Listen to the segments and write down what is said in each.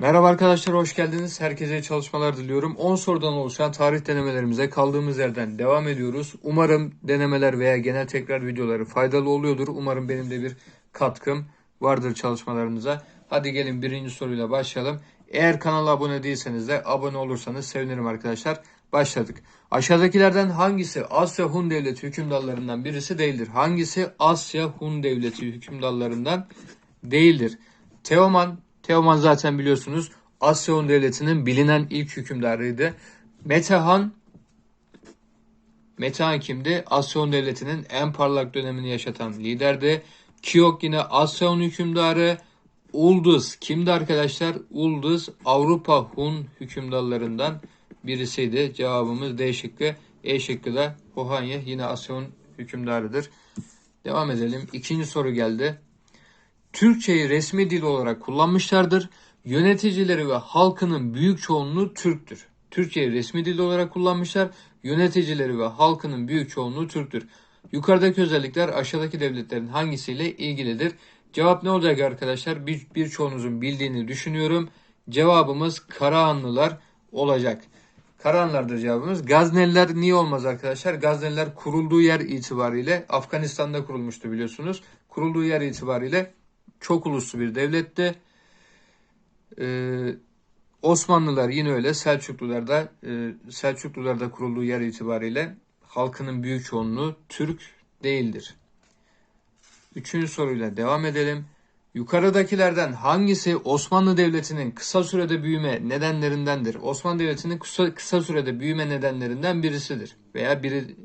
Merhaba arkadaşlar, hoş geldiniz. Herkese çalışmalar diliyorum. 10 sorudan oluşan tarih denemelerimize kaldığımız yerden devam ediyoruz. Umarım denemeler veya genel tekrar videoları faydalı oluyordur. Umarım benim de bir katkım vardır çalışmalarınıza. Hadi gelin birinci soruyla başlayalım. Eğer kanala abone değilseniz de abone olursanız sevinirim arkadaşlar. Başladık. Aşağıdakilerden hangisi Asya Hun Devleti hükümdarlarından birisi değildir? Hangisi Asya Hun Devleti hükümdarlarından değildir? Teoman, Teoman zaten biliyorsunuz Asya Hun Devleti'nin bilinen ilk hükümdarıydı. Metehan, Metehan kimdi? Asya Hun Devleti'nin en parlak dönemini yaşatan liderdi. Kiok yine Asya Hun hükümdarı. Ulduz kimdi arkadaşlar? Ulduz Avrupa Hun hükümdarlarından birisiydi. Cevabımız D şıkkı. E şıkkı da Hohanya yine Asya Hun hükümdarıdır. Devam edelim. İkinci soru geldi. Türkçeyi resmi dil olarak kullanmışlardır. Yöneticileri ve halkının büyük çoğunluğu Türktür. Türkçeyi resmi dil olarak kullanmışlar. Yöneticileri ve halkının büyük çoğunluğu Türktür. Yukarıdaki özellikler aşağıdaki devletlerin hangisiyle ilgilidir? Cevap ne olacak arkadaşlar? Bir, birçoğunuzun bildiğini düşünüyorum. Cevabımız Karahanlılar olacak. Karahanlardır cevabımız. Gazneliler niye olmaz arkadaşlar? Gazneliler kurulduğu yer itibariyle Afganistan'da kurulmuştu biliyorsunuz. Kurulduğu yer itibariyle çok uluslu bir devletti. Ee, Osmanlılar yine öyle. Selçuklular da e, Selçuklular da kurulduğu yer itibariyle halkının büyük çoğunluğu Türk değildir. Üçüncü soruyla devam edelim. Yukarıdakilerden hangisi Osmanlı Devleti'nin kısa sürede büyüme nedenlerindendir? Osmanlı Devleti'nin kısa, kısa sürede büyüme nedenlerinden birisidir veya biri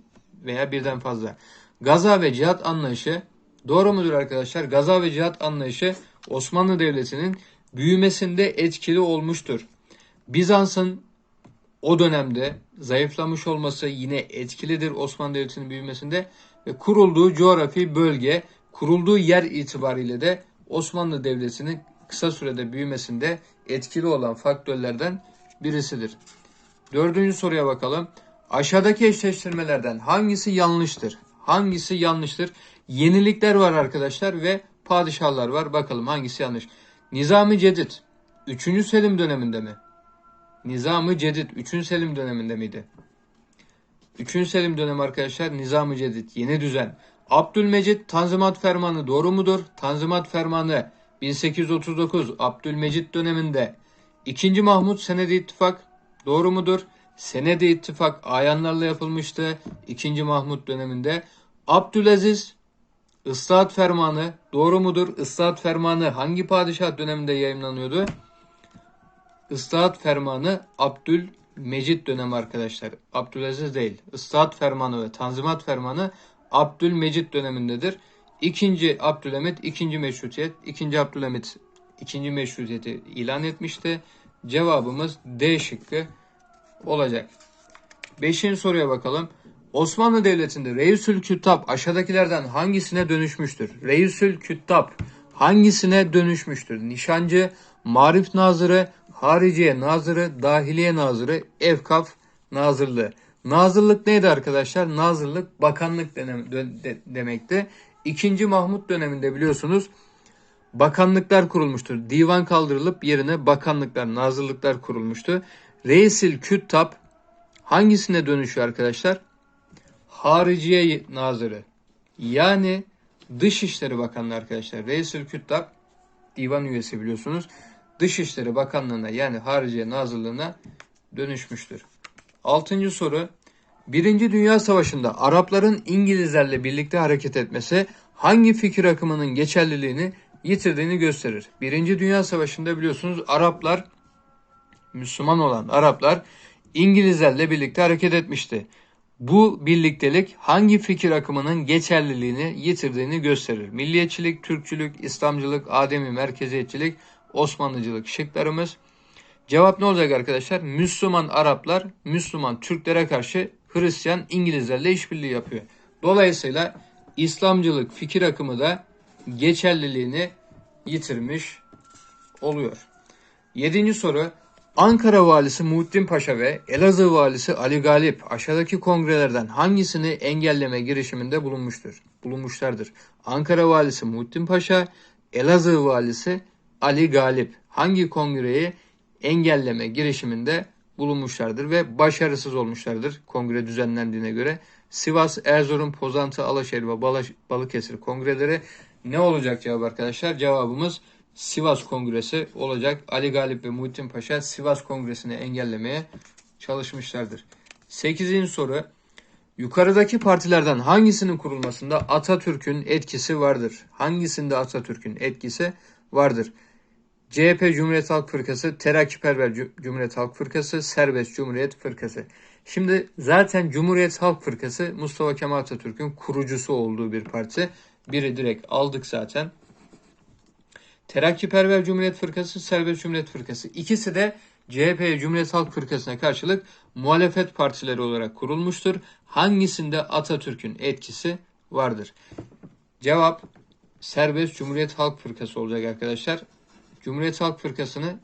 veya birden fazla. Gaza ve cihat anlayışı doğru mudur arkadaşlar? Gaza ve cihat anlayışı Osmanlı Devleti'nin büyümesinde etkili olmuştur. Bizans'ın o dönemde zayıflamış olması yine etkilidir Osmanlı Devleti'nin büyümesinde ve kurulduğu coğrafi bölge, kurulduğu yer itibariyle de Osmanlı Devleti'nin kısa sürede büyümesinde etkili olan faktörlerden birisidir. Dördüncü soruya bakalım. Aşağıdaki eşleştirmelerden hangisi yanlıştır? Hangisi yanlıştır? Yenilikler var arkadaşlar ve padişahlar var. Bakalım hangisi yanlış? Nizami Cedid 3. Selim döneminde mi? Nizami Cedid 3. Selim döneminde miydi? 3. Selim dönemi arkadaşlar Nizami Cedid yeni düzen. Abdülmecit Tanzimat Fermanı doğru mudur? Tanzimat Fermanı 1839 Abdülmecit döneminde. 2. Mahmut Senedi İttifak doğru mudur? Senedi İttifak ayanlarla yapılmıştı 2. Mahmut döneminde. Abdülaziz Islahat Fermanı doğru mudur? Islahat Fermanı hangi padişah döneminde yayınlanıyordu? Islahat Fermanı Abdülmecit dönemi arkadaşlar. Abdülaziz değil. Islahat Fermanı ve Tanzimat Fermanı Abdülmecit dönemindedir. İkinci Abdülhamit, ikinci meşrutiyet, ikinci Abdülhamit ikinci meşrutiyeti ilan etmişti. Cevabımız D şıkkı olacak. Beşinci soruya bakalım. Osmanlı Devleti'nde Reisül Küttab aşağıdakilerden hangisine dönüşmüştür? Reisül Küttab hangisine dönüşmüştür? Nişancı, Marif Nazırı, Hariciye Nazırı, Dahiliye Nazırı, Evkaf Nazırlığı. Nazırlık neydi arkadaşlar? Nazırlık bakanlık denem, de, demekti. İkinci Mahmut döneminde biliyorsunuz bakanlıklar kurulmuştur. Divan kaldırılıp yerine bakanlıklar, nazırlıklar kurulmuştu. Reisil Küttab hangisine dönüşüyor arkadaşlar? Hariciye Nazırı. Yani Dışişleri Bakanlığı arkadaşlar. Reisil Küttab divan üyesi biliyorsunuz. Dışişleri Bakanlığı'na yani Hariciye Nazırlığı'na dönüşmüştür. Altıncı soru. Birinci Dünya Savaşı'nda Arapların İngilizlerle birlikte hareket etmesi hangi fikir akımının geçerliliğini yitirdiğini gösterir. Birinci Dünya Savaşı'nda biliyorsunuz Araplar, Müslüman olan Araplar İngilizlerle birlikte hareket etmişti. Bu birliktelik hangi fikir akımının geçerliliğini yitirdiğini gösterir. Milliyetçilik, Türkçülük, İslamcılık, Ademi merkeziyetçilik, Osmanlıcılık şıklarımız. Cevap ne olacak arkadaşlar? Müslüman Araplar, Müslüman Türklere karşı Hristiyan İngilizlerle işbirliği yapıyor. Dolayısıyla İslamcılık fikir akımı da geçerliliğini yitirmiş oluyor. Yedinci soru. Ankara valisi Muhittin Paşa ve Elazığ valisi Ali Galip aşağıdaki kongrelerden hangisini engelleme girişiminde bulunmuştur? Bulunmuşlardır. Ankara valisi Muhittin Paşa, Elazığ valisi Ali Galip hangi kongreyi engelleme girişiminde bulunmuşlardır ve başarısız olmuşlardır kongre düzenlendiğine göre. Sivas, Erzurum, Pozantı, Alaşehir ve Balıkesir kongreleri ne olacak cevap arkadaşlar? Cevabımız Sivas Kongresi olacak. Ali Galip ve Muhittin Paşa Sivas Kongresi'ni engellemeye çalışmışlardır. 8. soru. Yukarıdaki partilerden hangisinin kurulmasında Atatürk'ün etkisi vardır? Hangisinde Atatürk'ün etkisi vardır? CHP Cumhuriyet Halk Fırkası, Terakkiperver Cu- Cumhuriyet Halk Fırkası, Serbest Cumhuriyet Fırkası. Şimdi zaten Cumhuriyet Halk Fırkası Mustafa Kemal Atatürk'ün kurucusu olduğu bir parti. Biri direkt aldık zaten. Terakkiperver Cumhuriyet Fırkası, Serbest Cumhuriyet Fırkası. İkisi de CHP Cumhuriyet Halk Fırkası'na karşılık muhalefet partileri olarak kurulmuştur. Hangisinde Atatürk'ün etkisi vardır? Cevap Serbest Cumhuriyet Halk Fırkası olacak arkadaşlar. Cumhuriyet Halk Fırkası'nı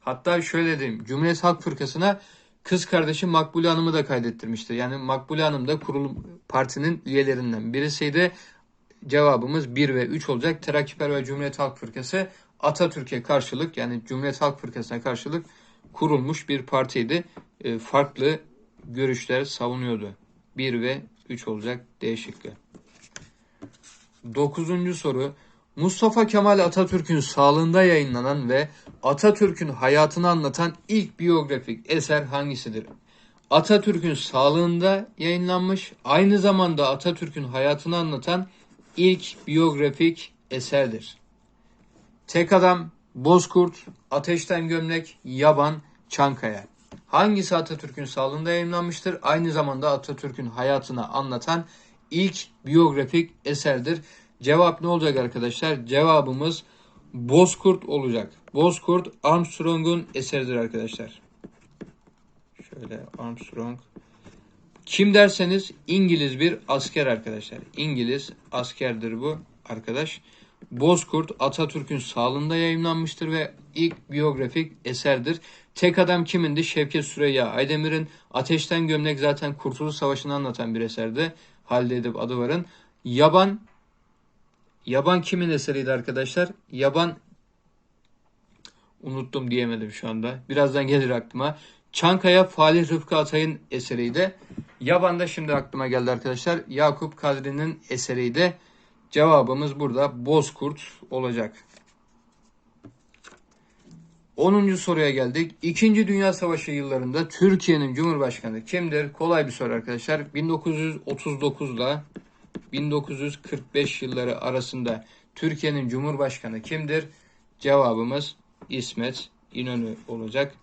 hatta şöyle diyeyim. Cumhuriyet Halk Fırkası'na kız kardeşi Makbule Hanım'ı da kaydettirmiştir. Yani Makbule Hanım da kurulum partinin üyelerinden birisiydi. Cevabımız 1 ve 3 olacak. Terakkiperver Cumhuriyet Halk Fırkası Atatürk'e karşılık yani Cumhuriyet Halk Fırkası'na karşılık kurulmuş bir partiydi. E, farklı görüşler savunuyordu. 1 ve 3 olacak D şıkkı. Dokuzuncu soru. Mustafa Kemal Atatürk'ün sağlığında yayınlanan ve Atatürk'ün hayatını anlatan ilk biyografik eser hangisidir? Atatürk'ün sağlığında yayınlanmış, aynı zamanda Atatürk'ün hayatını anlatan ilk biyografik eserdir. Tek Adam, Bozkurt, Ateşten Gömlek, Yaban, Çankaya. Hangisi Atatürk'ün sağlığında yayınlanmıştır? Aynı zamanda Atatürk'ün hayatını anlatan ilk biyografik eserdir. Cevap ne olacak arkadaşlar? Cevabımız Bozkurt olacak. Bozkurt Armstrong'un eseridir arkadaşlar. Şöyle Armstrong. Kim derseniz İngiliz bir asker arkadaşlar. İngiliz askerdir bu arkadaş. Bozkurt Atatürk'ün sağlığında yayınlanmıştır ve ilk biyografik eserdir. Tek adam kimindi? Şevket Süreyya Aydemir'in Ateşten Gömlek zaten Kurtuluş Savaşı'nı anlatan bir eserdi. Halide Edip adı varın. Yaban Yaban kimin eseriydi arkadaşlar? Yaban unuttum diyemedim şu anda. Birazdan gelir aklıma. Çankaya Falih Rıfkı Atay'ın eseriydi. Yaban da şimdi aklıma geldi arkadaşlar. Yakup Kadri'nin eseriydi. Cevabımız burada Bozkurt olacak. 10. soruya geldik. İkinci Dünya Savaşı yıllarında Türkiye'nin Cumhurbaşkanı kimdir? Kolay bir soru arkadaşlar. 1939 ile 1945 yılları arasında Türkiye'nin Cumhurbaşkanı kimdir? Cevabımız İsmet İnönü olacak.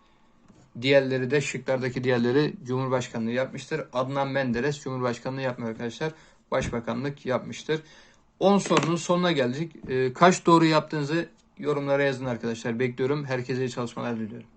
Diğerleri de şıklardaki diğerleri Cumhurbaşkanlığı yapmıştır. Adnan Menderes Cumhurbaşkanlığı yapmıyor arkadaşlar. Başbakanlık yapmıştır. 10 sorunun sonuna geldik. Ee, kaç doğru yaptığınızı yorumlara yazın arkadaşlar. Bekliyorum. Herkese iyi çalışmalar diliyorum.